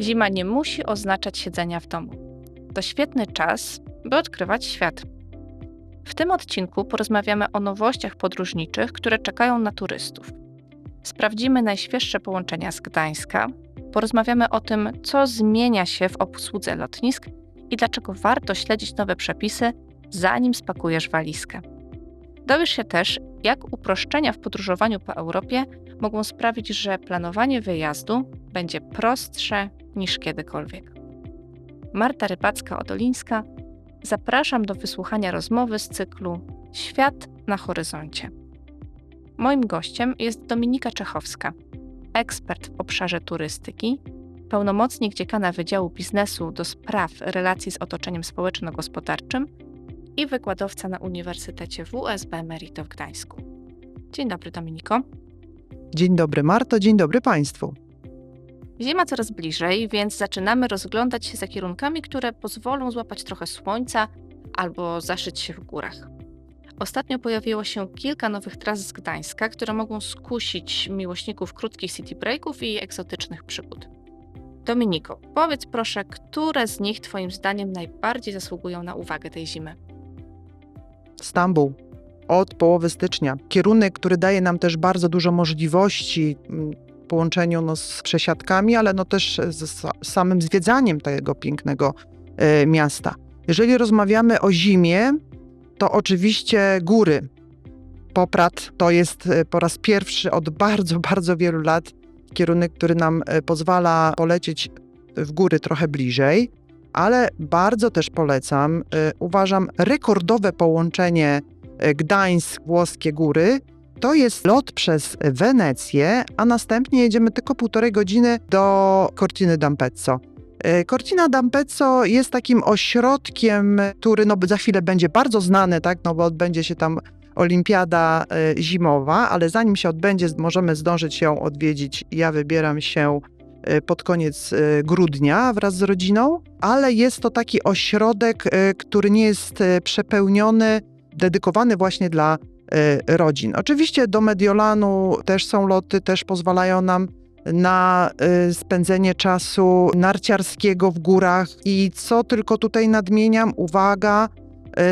Zima nie musi oznaczać siedzenia w domu. To świetny czas, by odkrywać świat. W tym odcinku porozmawiamy o nowościach podróżniczych, które czekają na turystów. Sprawdzimy najświeższe połączenia z Gdańska, porozmawiamy o tym, co zmienia się w obsłudze lotnisk i dlaczego warto śledzić nowe przepisy, zanim spakujesz walizkę. Dowiesz się też, jak uproszczenia w podróżowaniu po Europie mogą sprawić, że planowanie wyjazdu będzie prostsze niż kiedykolwiek. Marta Rybacka-Odolińska, zapraszam do wysłuchania rozmowy z cyklu Świat na horyzoncie. Moim gościem jest Dominika Czechowska, ekspert w obszarze turystyki, pełnomocnik dziekana Wydziału Biznesu do spraw relacji z otoczeniem społeczno-gospodarczym i wykładowca na Uniwersytecie WSB Emerito w Gdańsku. Dzień dobry, Dominiko. Dzień dobry, Marto, dzień dobry Państwu. Zima coraz bliżej, więc zaczynamy rozglądać się za kierunkami, które pozwolą złapać trochę słońca albo zaszyć się w górach. Ostatnio pojawiło się kilka nowych tras z Gdańska, które mogą skusić miłośników krótkich city breaków i egzotycznych przygód. Dominiko, powiedz proszę, które z nich Twoim zdaniem najbardziej zasługują na uwagę tej zimy? Stambuł od połowy stycznia. Kierunek, który daje nam też bardzo dużo możliwości mm, w połączeniu no, z przesiadkami, ale no też z sa- samym zwiedzaniem tego pięknego e, miasta. Jeżeli rozmawiamy o zimie, to oczywiście góry. Poprad to jest e, po raz pierwszy od bardzo, bardzo wielu lat kierunek, który nam e, pozwala polecieć w góry trochę bliżej, ale bardzo też polecam, e, uważam, rekordowe połączenie e, Gdańsk, włoskie góry. To jest lot przez Wenecję, a następnie jedziemy tylko półtorej godziny do Cortiny d'Ampezzo. E, Cortina d'Ampezzo jest takim ośrodkiem, który no, za chwilę będzie bardzo znany, tak, no bo odbędzie się tam olimpiada zimowa, ale zanim się odbędzie, możemy zdążyć ją odwiedzić. Ja wybieram się pod koniec e, grudnia wraz z rodziną, ale jest to taki ośrodek, e, który nie jest przepełniony, dedykowany właśnie dla rodzin. Oczywiście do Mediolanu też są loty, też pozwalają nam na y, spędzenie czasu narciarskiego w górach i co tylko tutaj nadmieniam, uwaga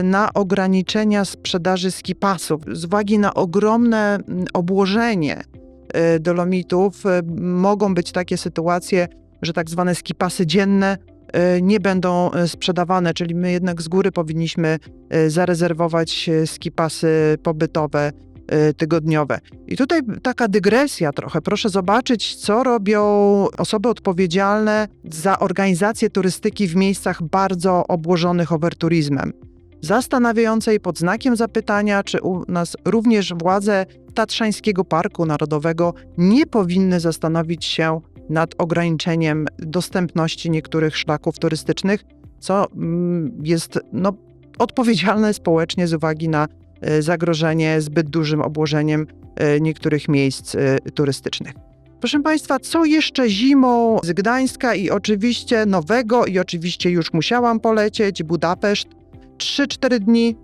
y, na ograniczenia sprzedaży skipasów. Z uwagi na ogromne obłożenie y, dolomitów y, mogą być takie sytuacje, że tak zwane skipasy dzienne y, nie będą y, sprzedawane, czyli my jednak z góry powinniśmy y, zarezerwować y, skipasy pobytowe y, tygodniowe. I tutaj taka dygresja trochę. Proszę zobaczyć, co robią osoby odpowiedzialne za organizację turystyki w miejscach bardzo obłożonych overturizmem. Zastanawiające i pod znakiem zapytania, czy u nas również władze Tatrzańskiego Parku Narodowego nie powinny zastanowić się nad ograniczeniem dostępności niektórych szlaków turystycznych, co mm, jest no, odpowiedzialne społecznie z uwagi na e, zagrożenie zbyt dużym obłożeniem e, niektórych miejsc e, turystycznych. Proszę Państwa, co jeszcze zimą z Gdańska i oczywiście nowego, i oczywiście już musiałam polecieć, Budapeszt. 3-4 dni,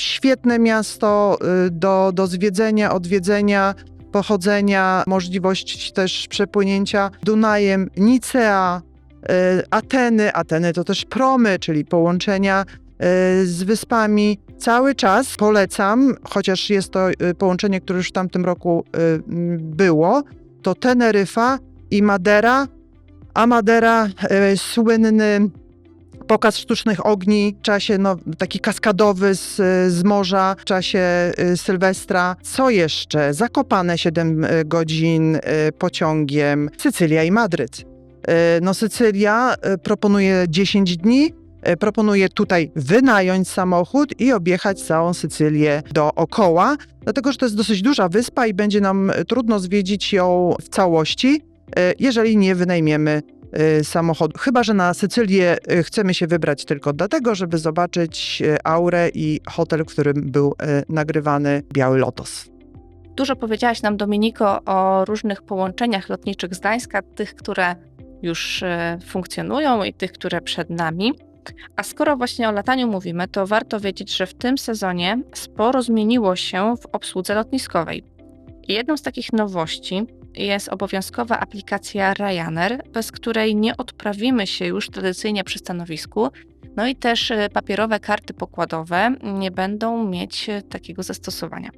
świetne miasto y, do, do zwiedzenia, odwiedzenia, pochodzenia, możliwość też przepłynięcia Dunajem, Nicea, y, Ateny. Ateny to też promy, czyli połączenia y, z wyspami. Cały czas polecam, chociaż jest to połączenie, które już w tamtym roku było, to Teneryfa i Madera, a Madera słynny pokaz sztucznych ogni w czasie no, taki kaskadowy z, z morza w czasie y, Sylwestra. Co jeszcze? Zakopane 7 y, godzin y, pociągiem. Sycylia i Madryt. No Sycylia proponuje 10 dni. Proponuje tutaj wynająć samochód i objechać całą Sycylię dookoła, dlatego że to jest dosyć duża wyspa i będzie nam trudno zwiedzić ją w całości, jeżeli nie wynajmiemy samochodu. Chyba, że na Sycylię y, chcemy się wybrać tylko dlatego, żeby zobaczyć y, aurę i hotel, w którym był y, nagrywany Biały Lotos. Dużo powiedziałaś nam, Dominiko, o różnych połączeniach lotniczych z Gdańska, tych, które już funkcjonują i tych, które przed nami. A skoro właśnie o lataniu mówimy, to warto wiedzieć, że w tym sezonie sporo zmieniło się w obsłudze lotniskowej. Jedną z takich nowości jest obowiązkowa aplikacja Ryanair, bez której nie odprawimy się już tradycyjnie przy stanowisku. No i też e, papierowe karty pokładowe nie będą mieć e, takiego zastosowania.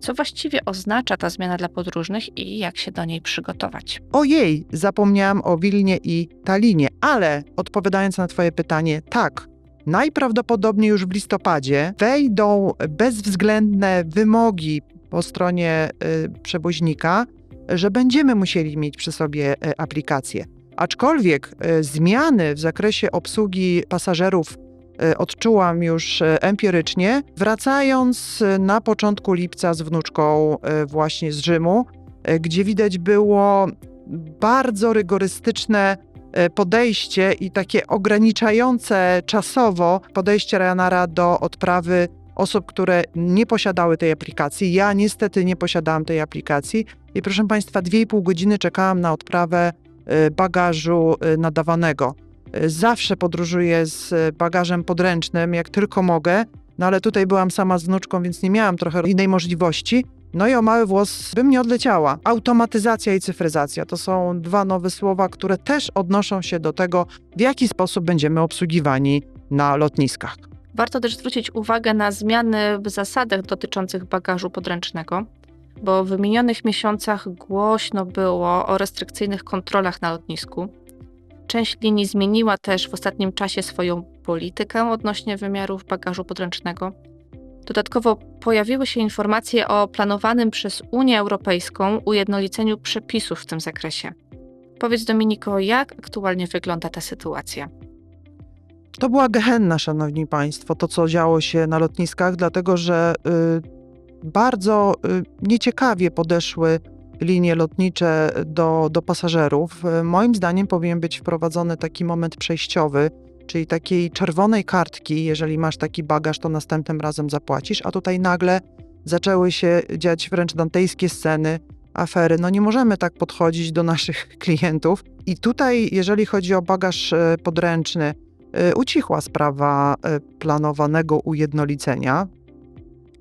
Co właściwie oznacza ta zmiana dla podróżnych i jak się do niej przygotować? Ojej, zapomniałam o Wilnie i Talinie, ale odpowiadając na Twoje pytanie, tak. Najprawdopodobniej już w listopadzie wejdą bezwzględne wymogi po stronie y, przewoźnika, że będziemy musieli mieć przy sobie y, aplikację. Aczkolwiek y, zmiany w zakresie obsługi pasażerów y, odczułam już empirycznie, wracając na początku lipca z wnuczką właśnie z Rzymu, gdzie widać było bardzo rygorystyczne e, podejście i takie ograniczające czasowo podejście Ryanaira do odprawy osób, które nie posiadały tej aplikacji. Ja niestety nie posiadałam tej aplikacji i proszę Państwa, 2,5 godziny czekałam na odprawę e, bagażu e, nadawanego. E, Zawsze podróżuję z bagażem podręcznym, jak tylko mogę, no ale tutaj byłam sama z wnuczką, więc nie miałam trochę innej możliwości. No i o mały włos bym nie odleciała. Automatyzacja i cyfryzacja to są dwa nowe słowa, które też odnoszą się do tego, w jaki sposób będziemy obsługiwani na lotniskach. Warto też zwrócić uwagę na zmiany w zasadach dotyczących bagażu podręcznego, bo w minionych miesiącach głośno było o restrykcyjnych kontrolach na lotnisku. Część linii zmieniła też w ostatnim czasie swoją politykę odnośnie wymiarów bagażu podręcznego. Dodatkowo pojawiły się informacje o planowanym przez Unię Europejską ujednoliceniu przepisów w tym zakresie. Powiedz Dominiko, jak aktualnie wygląda ta sytuacja? To była gehenna, szanowni państwo, to co działo się na lotniskach, dlatego że y, bardzo y, nieciekawie podeszły linie lotnicze do, do pasażerów. Y, moim zdaniem powinien być wprowadzony taki moment przejściowy, czyli takiej czerwonej kartki, jeżeli masz taki bagaż, to następnym razem zapłacisz, a tutaj nagle zaczęły się dziać wręcz dantejskie sceny, afery. No nie możemy tak podchodzić do naszych klientów. I tutaj, jeżeli chodzi o bagaż podręczny, ucichła sprawa e, planowanego ujednolicenia.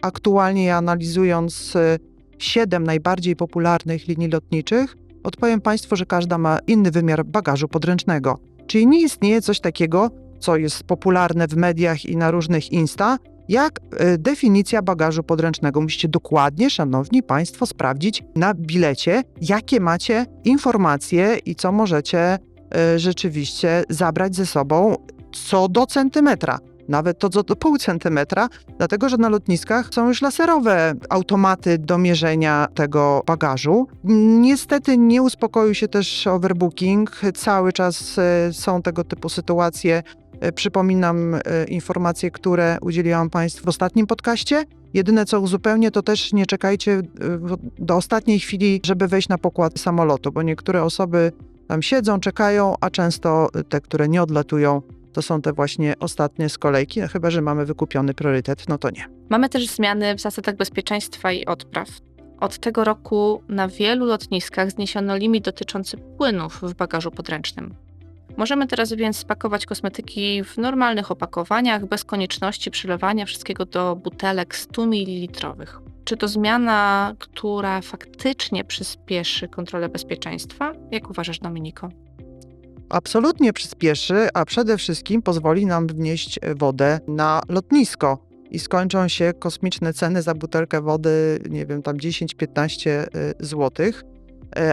Aktualnie analizując e, siedem najbardziej popularnych linii lotniczych, odpowiem Państwu, że każda ma inny wymiar bagażu podręcznego. Czyli nie istnieje coś takiego, co jest popularne w mediach i na różnych Insta, jak definicja bagażu podręcznego. Musicie dokładnie, szanowni Państwo, sprawdzić na bilecie, jakie macie informacje i co możecie rzeczywiście zabrać ze sobą co do centymetra. Nawet to co do pół centymetra, dlatego że na lotniskach są już laserowe automaty do mierzenia tego bagażu. Niestety nie uspokoił się też overbooking. Cały czas e, są tego typu sytuacje. E, Przypominam e, informacje, które udzieliłam Państwu w ostatnim podcaście. Jedyne co uzupełnię, to też nie czekajcie do ostatniej chwili, żeby wejść na pokład samolotu, bo niektóre osoby tam siedzą, czekają, a często te, które nie odlatują, to są te właśnie ostatnie z kolejki, no chyba, że mamy wykupiony priorytet, no to nie. Mamy też zmiany w zasadach bezpieczeństwa i odpraw. Od tego roku na wielu lotniskach zniesiono limit dotyczący płynów w bagażu podręcznym. Możemy teraz więc spakować kosmetyki w normalnych opakowaniach, bez konieczności przelewania wszystkiego do butelek 100 ml. Czy to zmiana, która faktycznie przyspieszy kontrolę bezpieczeństwa? Jak uważasz, Dominiko? Absolutnie przyspieszy, a przede wszystkim pozwoli nam wnieść wodę na lotnisko. I skończą się kosmiczne ceny za butelkę wody, nie wiem, tam 10-15 zł.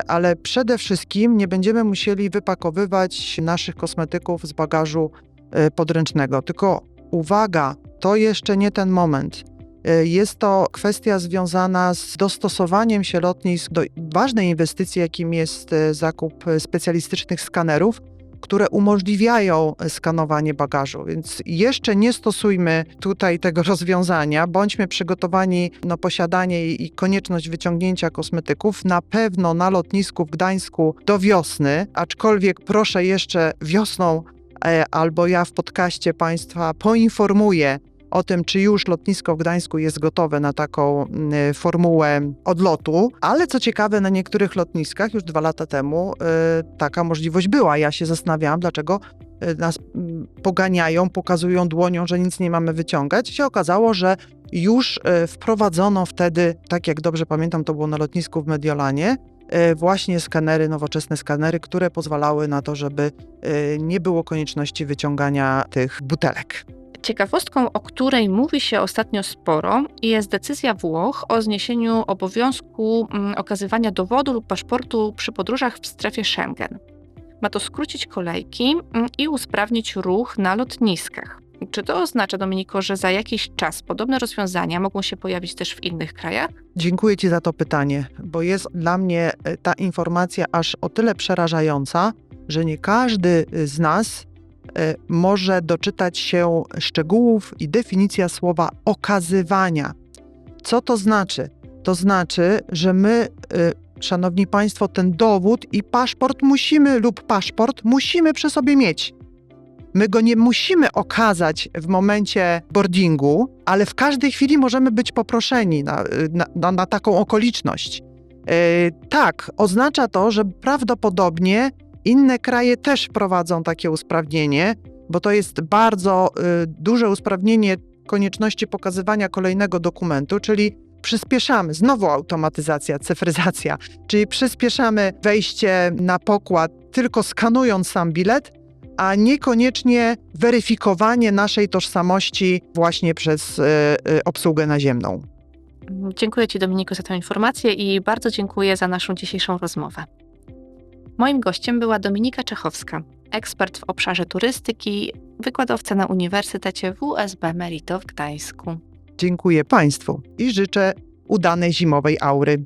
Ale przede wszystkim nie będziemy musieli wypakowywać naszych kosmetyków z bagażu e, podręcznego. Tylko uwaga, to jeszcze nie ten moment. E, Jest to kwestia związana z dostosowaniem się lotnisk do ważnej inwestycji, jakim jest e, zakup specjalistycznych skanerów, które umożliwiają skanowanie bagażu. Więc jeszcze nie stosujmy tutaj tego rozwiązania. Bądźmy przygotowani na posiadanie i i konieczność wyciągnięcia kosmetyków na pewno na lotnisku w Gdańsku do wiosny, aczkolwiek proszę jeszcze wiosną e, albo ja w podcaście Państwa poinformuję o tym, czy już lotnisko w Gdańsku jest gotowe na taką mm, formułę odlotu, ale co ciekawe, na niektórych lotniskach już dwa lata temu y, taka możliwość była. Ja się zastanawiałam, dlaczego y, nas mm, poganiają, pokazują dłonią, że nic nie mamy wyciągać. Się okazało, że już wprowadzono wtedy, tak jak dobrze pamiętam, to było na lotnisku w Mediolanie, e, właśnie skanery, nowoczesne skanery, które pozwalały na to, żeby e, nie było konieczności wyciągania tych butelek. Ciekawostką, o której mówi się ostatnio sporo, jest decyzja Włoch o zniesieniu obowiązku mm, okazywania dowodu lub paszportu przy podróżach w strefie Schengen. Ma to skrócić kolejki mm, i usprawnić ruch na lotniskach. Czy to oznacza, Dominiko, że za jakiś czas podobne rozwiązania mogą się pojawić też w innych krajach? Dziękuję Ci za to pytanie, bo jest dla mnie e, ta informacja aż o tyle przerażająca, że nie każdy z nas e, może doczytać się szczegółów i definicja słowa okazywania. Co to znaczy? To znaczy, że my, e, szanowni państwo, ten dowód i paszport musimy lub paszport musimy przy sobie mieć. My go nie musimy okazać w momencie boardingu, ale w każdej chwili możemy być poproszeni na, na, na, na taką okoliczność. E, tak, oznacza to, że prawdopodobnie inne kraje też wprowadzą takie usprawnienie, bo to jest bardzo e, duże usprawnienie konieczności pokazywania kolejnego dokumentu, czyli przyspieszamy, znowu automatyzacja, cyfryzacja, czyli przyspieszamy wejście na pokład tylko skanując sam bilet, a niekoniecznie weryfikowanie naszej tożsamości właśnie przez e, e, obsługę naziemną. Dziękuję Ci, Dominiku, za tę informację i bardzo dziękuję za naszą dzisiejszą rozmowę. Moim gościem była Dominika Czechowska, ekspert w obszarze turystyki, wykładowca na Uniwersytecie WSB Merito w Gdańsku. Dziękuję Państwu i życzę udanej zimowej aury.